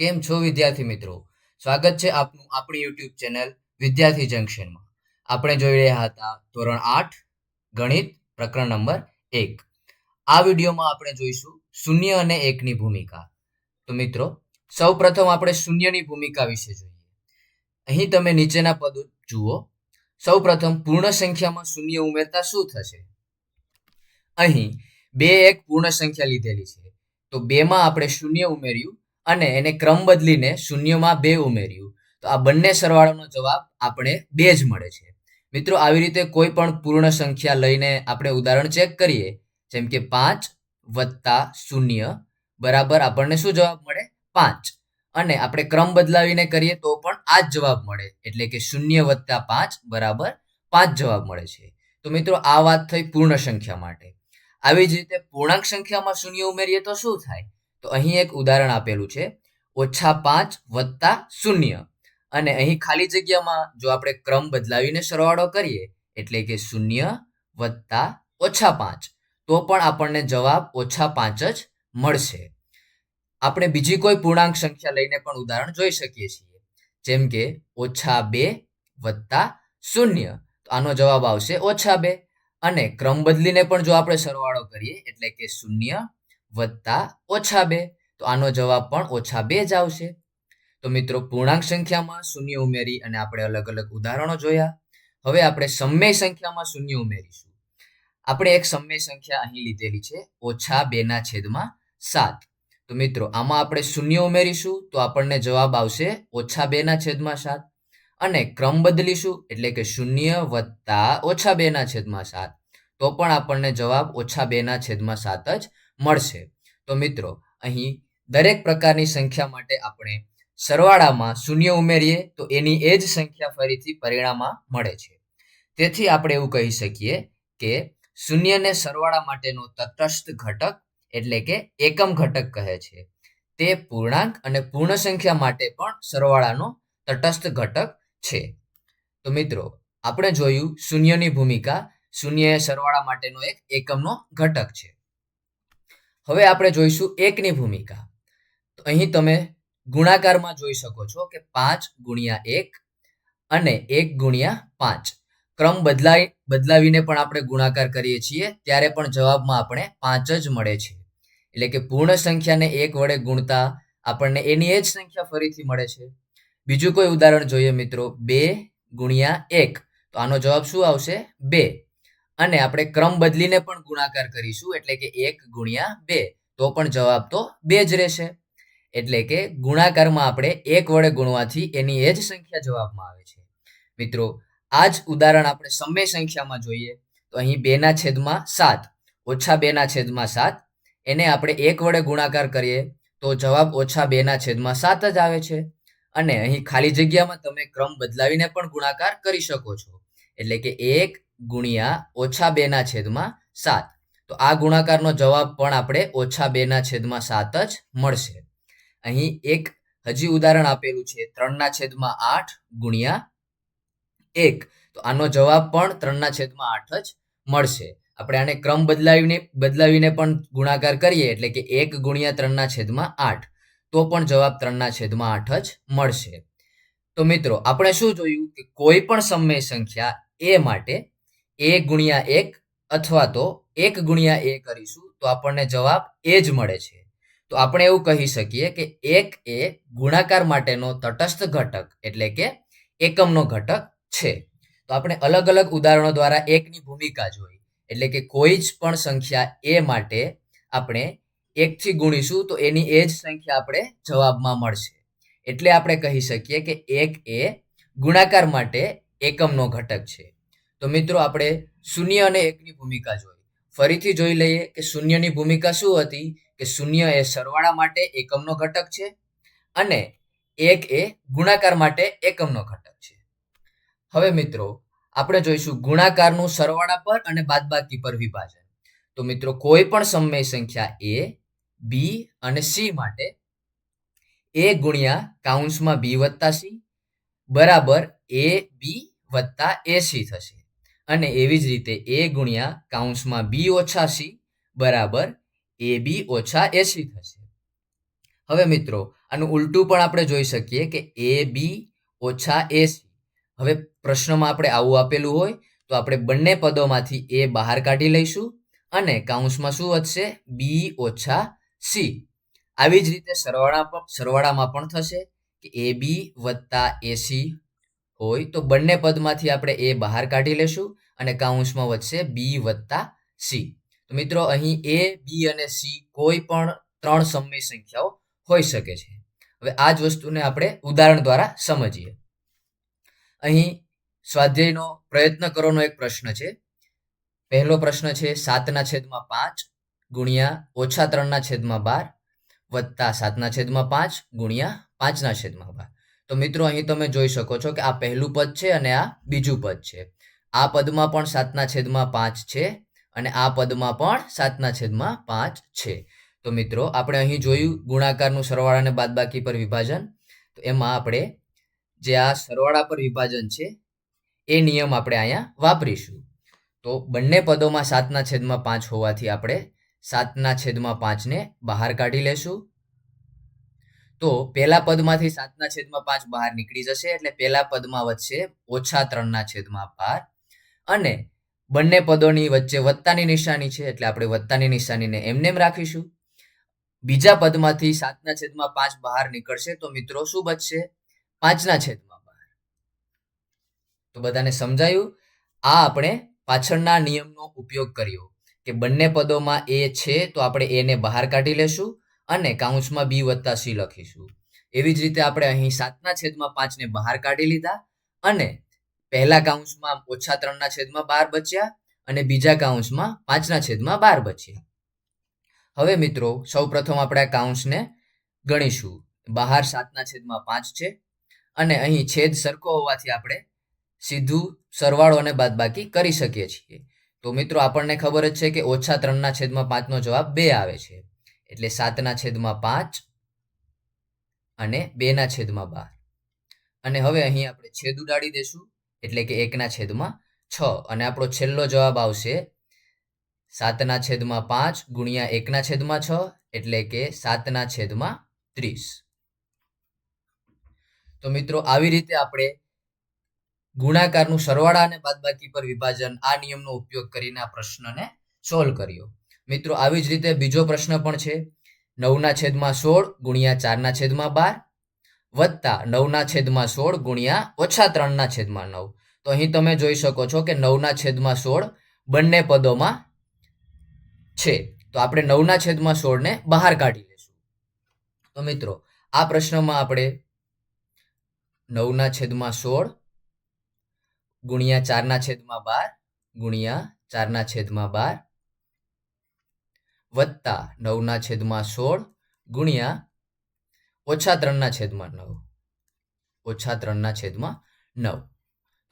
કેમ છો વિદ્યાર્થી મિત્રો? સ્વાગત છે આપનું આપણી યુટ્યુબ ચેનલ વિદ્યાર્થી જંકશનમાં. આપણે જોઈ રહ્યા હતા ધોરણ આઠ, ગણિત, પ્રકરણ નંબર એક. આ વિડીયોમાં આપણે જોઈશું શૂન્ય અને એકની ભૂમિકા. તો મિત્રો સૌ પ્રથમ આપણે શૂન્યની ભૂમિકા વિશે જોઈએ. અહીં તમે નીચેના પદો જુઓ. સૌ પ્રથમ પૂર્ણ સંખ્યામાં શૂન્ય ઉમેરતા શું થશે? અહીં બે એક પૂર્ણ સંખ્યા લીધેલી છે. તો બેમાં આપણે શૂન્ય ઉમેર્યું. અને એને ક્રમ બદલીને શૂન્યમાં બે ઉમેર્યું. તો આ બંને સરવાળાનો જવાબ આપણે બે જ મળે છે. મિત્રો, આવી રીતે કોઈ પણ પૂર્ણ સંખ્યા લઈને આપણે ઉદાહરણ ચેક કરીએ. જેમ કે પાંચ વત્તા શૂન્ય બરાબર આપણને શું જવાબ મળે? પાંચ. અને આપણે ક્રમ બદલાવીને કરીએ તો પણ આ જ જવાબ મળે. એટલે કે શૂન્ય વત્તા પાંચ બરાબર પાંચ જવાબ મળે છે. તો મિત્રો, આ વાત થઈ પૂર્ણ સંખ્યા માટે. આવી જ રીતે પૂર્ણાંક સંખ્યામાં શૂન્ય ઉમેરીએ તો શું થાય? તો અહીં એક ઉદાહરણ આપેલું છે. ઓછા પાંચ વત્તા શૂન્ય. અને અહીં ખાલી જગ્યામાં જો આપણે ક્રમ બદલાવીને સરવાળો કરીએ, એટલે કે શૂન્ય વત્તા ઓછા પાંચ, તો પણ આપણને જવાબ ઓછા પાંચ જ મળશે. આપણે બીજી કોઈ પૂર્ણાંક સંખ્યા લઈને પણ ઉદાહરણ જોઈ શકીએ છીએ. જેમ કે ઓછા બે વત્તા શૂન્ય. તો આનો જવાબ આવશે ઓછા બે. અને ક્રમ બદલીને પણ જો આપણે સરવાળો કરીએ, એટલે કે શૂન્ય વત્તા ઓછા બે. તો આનો જવાબ પણ ઓછા બે જ આવશે. તો મિત્રો, પૂર્ણાંક સંખ્યામાં શૂન્ય ઉમેરી અને આપણે અલગ અલગ ઉદાહરણો જોયા. હવે આપણે સમય સંખ્યામાં શૂન્ય ઉમેરીશું. આપણે એક સમય સંખ્યા અહીં લીધેલી છે, ઓછા બેના છેદમાં સાત. તો મિત્રો, આમાં આપણે શૂન્ય ઉમેરીશું તો આપણને જવાબ આવશે ઓછા બેના છેદમાં સાત. અને ક્રમ બદલીશું એટલે કે શૂન્ય વત્તા ઓછા બેના છેદમાં સાત. તો પણ આપણને જવાબ ઓછા બેના છેદમાં સાત જ મળશે. તો મિત્રો, અહીં દરેક પ્રકારની સંખ્યા માટે આપણે સરવાળામાં શૂન્ય ઉમેરીએ તો એની એ જ સંખ્યા ફરીથી પરિણામમાં મળે છે. તેથી આપણે એવું કહી શકીએ કે શૂન્યને સરવાળા માટેનો તટસ્થ ઘટક એટલે કે એકમ ઘટક કહે છે. તે પૂર્ણાંક અને પૂર્ણ સંખ્યા માટે પણ સરવાળાનો તટસ્થ ઘટક છે. તો મિત્રો, આપણે જોયું શૂન્યની ભૂમિકા શૂન્ય સરવાળા માટેનો એક એકમનો ઘટક છે. હવે આપણે જોઈશું એકની ભૂમિકા. તો અહીં તમે ગુણાકારમાં જોઈ શકો છો કે પાંચ ગુણ્યા એક અને એક ગુણ્યા પાંચ. ક્રમ બદલાઈ બદલાવીને પણ આપણે ગુણાકાર કરીએ છીએ, ત્યારે પણ જવાબમાં આપણે પાંચ જ મળે છે. એટલે કે પૂર્ણ સંખ્યાને એક વડે ગુણતા આપણને એની એ જ સંખ્યા ફરીથી મળે છે. બીજું કોઈ ઉદાહરણ જોઈએ મિત્રો, બે ગુણ્યા એક. તો આનો જવાબ શું આવશે? બે. અને આપણે ક્રમ બદલીને પણ ગુણાકાર કરીશું, એટલે કે એક ગુણ્યા બે. તો પણ જવાબ તો બે જ રહેશે. એટલે કે ગુણાકારમાં આપણે એક વડે ગુણવાથી એની એ જ સંખ્યા જવાબમાં આવે છે. મિત્રો આ જ ઉદાહરણ આપણે સમય સંખ્યામાં જોઈએ. તો અહીં બેના છેદમાં સાત, ઓછા બેના છેદમાં સાત. એને આપણે એક વડે ગુણાકાર કરીએ, તો જવાબ ઓછા બેના છેદમાં સાત જ આવે છે. અને અહીં ખાલી જગ્યામાં તમે ક્રમ બદલાવીને પણ ગુણાકાર કરી શકો છો. એટલે કે એક ગુણ્યા ઓછા બેના છેદમાં સાત. તો આ ગુણાકારનો જવાબ પણ આપણે ઓછા બેના છેદમાં સાત જ મળશે. અહીં એક હજી ઉદાહરણ આપેલું છે. ત્રણના છેદમાં આઠ ગુણ્યા એક. તો આનો જવાબ પણ ત્રણના છેદમાં આઠ જ મળશે. આપણે આને ક્રમ બદલાવીને બદલાવીને પણ ગુણાકાર કરીએ એટલે કે એક ગુણ્યા ત્રણના છેદમાં આઠ. તો પણ જવાબ ત્રણના છેદમાં આઠ જ મળશે. તો મિત્રો, આપણે શું જોયું કે કોઈ પણ સમય સંખ્યા એ માટે એ ગુણ્યા એક અથવા તો એક ગુણ્યા એ કરીશું, તો આપણને જવાબ એ જ મળે છે. તો આપણે એવું કહી શકીએ કે એક એ ગુણાકાર માટેનો તટસ્થ ઘટક, એટલે કે એકમનો ઘટક છે. તો આપણે અલગ અલગ ઉદાહરણો દ્વારા એકની ભૂમિકા જોઈ. એટલે કે કોઈ જ પણ સંખ્યા એ માટે આપણે એકથી ગુણીશું, તો એની એ જ સંખ્યા આપણે જવાબમાં મળશે. એટલે આપણે કહી શકીએ કે એક એ ગુણાકાર માટે એકમનો ઘટક છે. તો મિત્રો આપણે શૂન્ય અને એકની ભૂમિકા જોઈ. ફરીથી જોઈ લઈએ કે શૂન્યની ભૂમિકા શું હતી? કે શૂન્ય એ સરવાળા માટે એકમનો ઘટક છે અને એક એ ગુણાકાર માટે એકમનો ઘટક છે. હવે મિત્રો, આપણે જોઈશું ગુણાકારનું સરવાળા પર અને બાદબાકી પર વિભાજન. તો મિત્રો, કોઈ પણ સમય સંખ્યા એ, બી અને સી માટે એ ગુણ્યા કાઉન્સમાં બી વત્તા સી બરાબર એ બી વત્તા એસી થશે. અને એવી જ રીતે એ ગુણ્યા કાઉન્સમાં બી ઓછા સી બરાબર એ બી ઓછા એસી થશે. હવે મિત્રો, આનું ઉલટું પણ આપણે જોઈ શકીએ કે એ બી ઓછા એસી. હવે પ્રશ્નમાં આપણે આવું આપેલું હોય તો આપણે બંને પદોમાંથી એ બહાર કાઢી લઈશું અને કાઉન્સમાં શું વધશે? બી ઓછા સી. આવી જ રીતે સરવાળા સરવાળામાં પણ થશે કે એ બી વત્તા એસી હોય તો બંને પદમાંથી આપણે એ બહાર કાઢી લેશું અને કાઉન્સમાં વધશે બી વત્તા સી તો મિત્રો, અહીં એ બી અને સી કોઈ પણ ત્રણ સમય સંખ્યાઓ હોઈ શકે છે. હવે આ જ વસ્તુને આપણે ઉદાહરણ દ્વારા સમજીએ. અહીં સ્વાધ્યાયનો પ્રયત્ન કરવાનો એક પ્રશ્ન છે. પહેલો પ્રશ્ન છે, સાતના છેદમાં પાંચ ગુણ્યા ઓછા ત્રણના છેદમાં બાર વત્તા સાતના છેદમાં પાંચ ગુણ્યા પાંચના છેદમાં બાર. તો મિત્રો, અહીં તમે જોઈ શકો છો કે આ પહેલું પદ છે અને આ બીજું પદ છે. આ પદમાં પણ સાતના છેદમાં પાંચ છે અને આ પદમાં પણ સાતના છેદમાં પાંચ છે. તો મિત્રો, આપણે અહીં જોયું ગુણાકારનું સરવાળા અને બાદબાકી પર વિભાજન. તો એમાં આપણે જે આ સરવાળા પર વિભાજન છે, એ નિયમ આપણે અહીંયા વાપરીશું. તો બંને પદોમાં સાતના છેદમાં પાંચ હોવાથી આપણે સાતના છેદમાં પાંચને બહાર કાઢી લેશું. તો પહેલા પદમાંથી સાતના છેદમાં પાંચ બહાર નીકળી જશે એટલે પહેલા પદમાં વધશે ઓછા ત્રણના છેદમાં બાર. અને બંને પદોની વચ્ચે વત્તાની નિશાની છે એટલે આપણે વત્તાની નિશાનીને એમનેમ રાખીશું. બીજા પદમાંથી સાતના છેદમાં પાંચ બહાર નીકળશે તો મિત્રો શું બચશે? પાંચના છેદમાં બહાર તો બધાને સમજાયું? આ આપણે પાછળના નિયમનો ઉપયોગ કર્યો કે બંને પદોમાં એ છે તો આપણે એને બહાર કાઢી લેશું. અને કાઉન્સમાં બી વત્તા સી લખીશું. એવી જ રીતે આપણે અહીં સાતના છેદમાં પાંચને બહાર કાઢી લીધા અને પહેલા કાઉન્સમાં ઓછા ત્રણના છેદમાં બાર બચ્યા અને બીજા કાઉન્સમાં પાંચના છેદમાં બાર બચ્યા. હવે મિત્રો, સૌપ્રથમ આપણે આ કાઉન્સને ગણીશું. બહાર સાતના છેદમાં પાંચ છે અને અહીં છેદ સરખો હોવાથી આપણે સીધું સરવાળો અને બાદબાકી કરી શકીએ છીએ. તો મિત્રો, આપણને ખબર જ છે કે ઓછા ત્રણના છેદમાં પાંચનો જવાબ બે આવે છે. એટલે સાતના છેદમાં પાંચ અને બેના છેદમાં બાર. અને હવે અહીં આપણે છેદ ઉડાડી દેશું એટલે કે એકના છેદમાં છ. અને આપણો છેલ્લો જવાબ આવશે સાતના છેદમાં પાંચ ગુણ્યા એકના છેદમાં છ, એટલે કે સાતના છેદમાં ત્રીસ. તો મિત્રો, આવી રીતે આપણે ગુણાકારનું સરવાળા અને બાદબાકી પર વિભાજન આ નિયમનો ઉપયોગ કરીને આ પ્રશ્નને સોલ્વ કર્યો. મિત્રો, આવી જ રીતે બીજો પ્રશ્ન પણ છે. નવના છેદમાં સોળ ગુણ્યા ચારના છેદમાં બાર વત્તા નવના છેદમાં સોળ ગુણ્યા ઓછા ત્રણના છેદમાં નવ. તો અહીં તમે જોઈ શકો છો કે નવના છેદમાં સોળ બંને પદોમાં છે. તો આપણે નવના છેદમાં સોળને બહાર કાઢી લેશું. તો મિત્રો, આ પ્રશ્નમાં આપણે નવના છેદમાં સોળ ગુણ્યા ચારના છેદમાં બાર ગુણ્યા ચારના છેદમાં બાર વત્તા નવના છેદમાં સોળ ગુણ્યા ઓછા ત્રણના છેદમાં નવ. ઓછા ત્રણના છેદમાં નવ.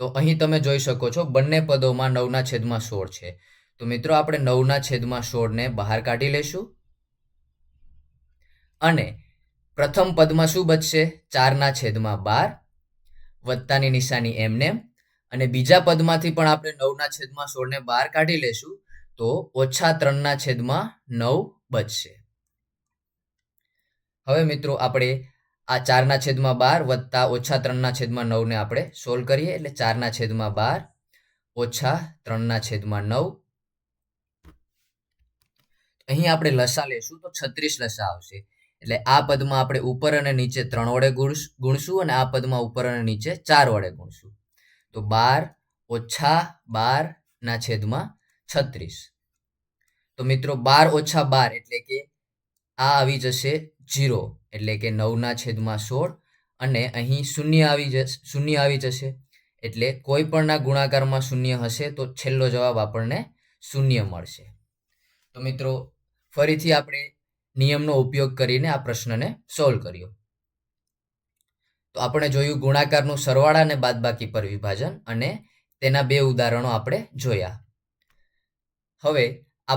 તો અહીં તમે જોઈ શકો છો બંને પદોમાં નવના છેદમાં સોળ છે. તો મિત્રો આપણે નવના છેદમાં સોળને બહાર કાઢી લેશું અને પ્રથમ પદમાં શું બચશે? ચારના છેદમાં બાર, વત્તાની નિશાની એમને અને બીજા પદમાંથી પણ આપણે નવના છેદમાં સોળને બહાર કાઢી લેશું તો ઓછા ત્રણના છેદમાં નવ બચશે. હવે મિત્રો આપણે આ ચારના છેદમાં બાર વત્તા ઓછા ત્રણના છેદમાં નવને આપણે સોલ્વ કરીએ, એટલે ચારના છેદમાં બાર ઓછા ત્રણના છેદમાં નવ. અહીં આપણે લસા લેશું તો છત્રીસ લસા આવશે. એટલે આ પદમાં આપણે ઉપર અને નીચે ત્રણ વડે ગુણશું અને આ પદમાં ઉપર અને નીચે ચાર વડે ગુણશું. તો બાર ઓછા બાર ના છેદમાં છત્રીસ. તો મિત્રો બાર ઓછા બાર એટલે કે આ આવી જશે જીરો એટલે કે નવના છેદમાં સોળ અને અહીં શૂન્ય આવી જશે, શૂન્ય આવી જશે એટલે કોઈ પણના ગુણાકારમાં શૂન્ય હશે તો છેલ્લો જવાબ આપણને શૂન્ય મળશે. તો મિત્રો ફરીથી આપણે નિયમનો ઉપયોગ કરીને આ પ્રશ્નને સોલ્વ કર્યો. તો આપણે જોયું ગુણાકારનું સરવાળા અને બાદબાકી પર વિભાજન અને તેના બે ઉદાહરણો આપણે જોયા. હવે આ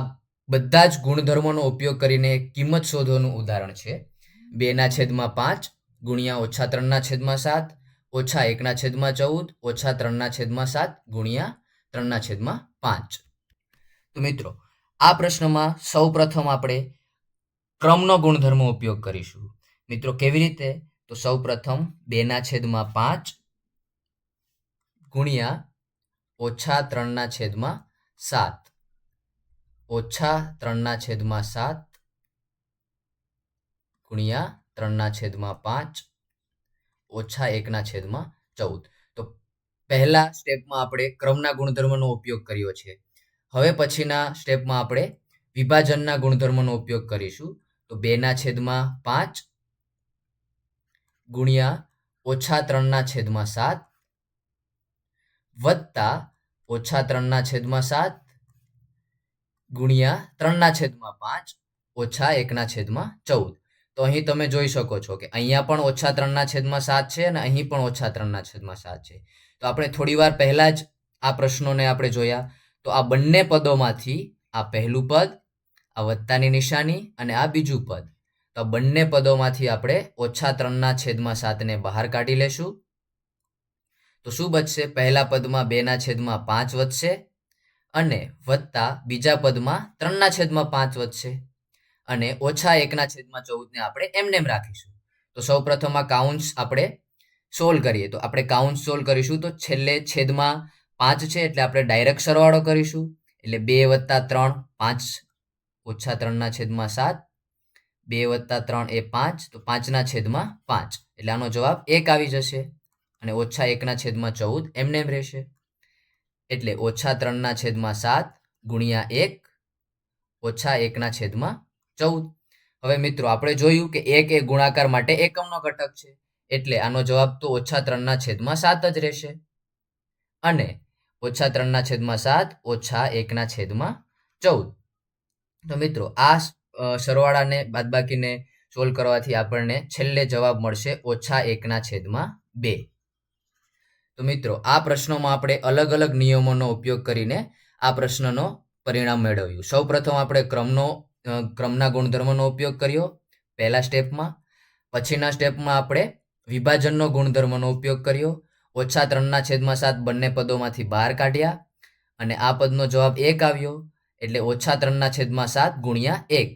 બધા જ ગુણધર્મોનો ઉપયોગ કરીને કિંમત શોધવાનું ઉદાહરણ છે. બેના છેદમાં પાંચ, ગુણ્યા ઓછા ત્રણના છેદમાં સાત, ઓછા એકના છેદમાં ચૌદ, ઓછા ત્રણના છેદમાં સાત, ગુણ્યા ત્રણના છેદમાં પાંચ. તો મિત્રો, આ પ્રશ્નમાં સૌ પ્રથમ આપણે ક્રમનો ગુણધર્મ ઉપયોગ કરીશું. મિત્રો, કેવી રીતે? તો સૌ પ્રથમ બેના છેદમાં પાંચ, ગુણ્યા ઓછા ત્રણના છેદમાં સાત. ઓછા ત્રણના છેદમાં સાત ગુણ્યા ત્રણના છેદમાં પાંચ ઓછા એકના છેદમાં ચૌદ. તો પહેલા સ્ટેપમાં આપણે ક્રમના ગુણધર્મનો ઉપયોગ કર્યો છે. હવે પછીના સ્ટેપમાં આપણે વિભાજનના ગુણધર્મનો ઉપયોગ કરીશું. તો બેના છેદમાં પાંચ ગુણ્યા ઓછા ત્રણના છેદમાં સાત વત્તા ઓછા ત્રણના છેદમાં સાત ગુણ્યા ત્રણના છેદમાં પાંચ ઓછા એકના છેદમાં ચૌદ. તો અહીં તમે જોઈ શકો છો કે અહીંયા પણ ઓછા ત્રણના છેદમાં સાત છે અને અહીં પણ ઓછા ત્રણના છેદમાં સાત છે. તો આપણે થોડી વાર પહેલા જ આ પ્રશ્નોને આપણે જોયા. તો આ બંને પદોમાંથી આ પહેલું પદ, આ વત્તાની નિશાની અને આ બીજું પદ. તો આ બંને પદોમાંથી આપણે ઓછા ત્રણના છેદમાં સાતને બહાર કાઢી લેશું. તો શું બચશે? પહેલા પદમાં બેના છેદમાં પાંચ વધશે. અને વત્તા બીજા પદમાં ત્રણના છેદમાં પાંચ વધશે. અને ઓછા એકના છેદમાં ચૌદને આપણે એમનેમ રાખીશું. તો સૌ પ્રથમ આ કાઉન્સ આપણે સોલ્વ કરીએ. તો આપણે કાઉન્સ સોલ્વ કરીશું તો છેલ્લે છેદમાં પાંચ છે એટલે આપણે ડાયરેક્ટ સરવાળો કરીશું. એટલે બે વત્તા ત્રણ પાંચ ઓછા ત્રણના છેદમાં સાત, બે વત્તા ત્રણ એ પાંચ, તો પાંચના છેદમાં પાંચ. એટલે આનો જવાબ એક આવી જશે. અને ઓછા એકના છેદમાં ચૌદ એમનેમ રહેશે. એટલે ઓછા ત્રણના છેદમાં સાત ગુણ્યા એક, ઓછા એકના છેદમાં ચૌદ. હવે મિત્રો, આપણે જોયું કે એક એ ગુણાકાર માટે એકમનો ઘટક છે, એટલે આનો જવાબ તો ઓછા ત્રણના છેદમાં સાત જ રહેશે. અને ઓછા ત્રણના છેદમાં સાત, ઓછા એકના છેદમાં ચૌદ. તો મિત્રો, આ સરવાળાને બાદબાકીને સોલ્વ કરવાથી આપણને છેલ્લે જવાબ મળશે ઓછા એકના છેદમાં બે. તો મિત્રો, આ પ્રશ્નોમાં આપણે અલગ અલગ નિયમોનો ઉપયોગ કરીને આ પ્રશ્નનો પરિણામ મેળવ્યું. સૌ પ્રથમ આપણે ક્રમનો ક્રમના ગુણધર્મનો ઉપયોગ કર્યો પહેલા સ્ટેપમાં. પછીના સ્ટેપમાં આપણે વિભાજનનો ગુણધર્મનો ઉપયોગ કર્યો. ઓછા ત્રણના છેદમાં સાત બંને પદોમાંથી બહાર કાઢ્યા અને આ પદનો જવાબ એક આવ્યો એટલે ઓછા ત્રણના છેદમાં સાત ગુણ્યા એક.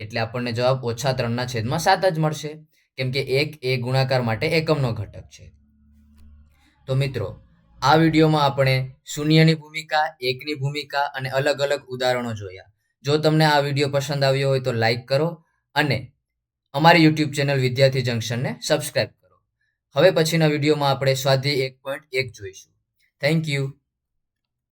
એટલે આપણને જવાબ ઓછા ત્રણના છેદમાં સાત જ મળશે. કેમ કે એક એ ગુણાકાર માટે એકમનો ઘટક છે. તો મિત્રો, આ વિડીયોમાં આપણે શૂન્યની ભૂમિકા, એકની ભૂમિકા અને અલગ અલગ ઉદાહરણો જોયા. જો તમને આ વીડિયો પસંદ આવ્યો હોય તો લાઈક કરો અને અમારી યુટ્યુબ ચેનલ વિદ્યાર્થી જંકશનને સબસ્ક્રાઈબ કરો. હવે પછીના વિડીયોમાં આપણે સ્વાધ્યાય એક પોઈન્ટ એક જોઈશું. Thank you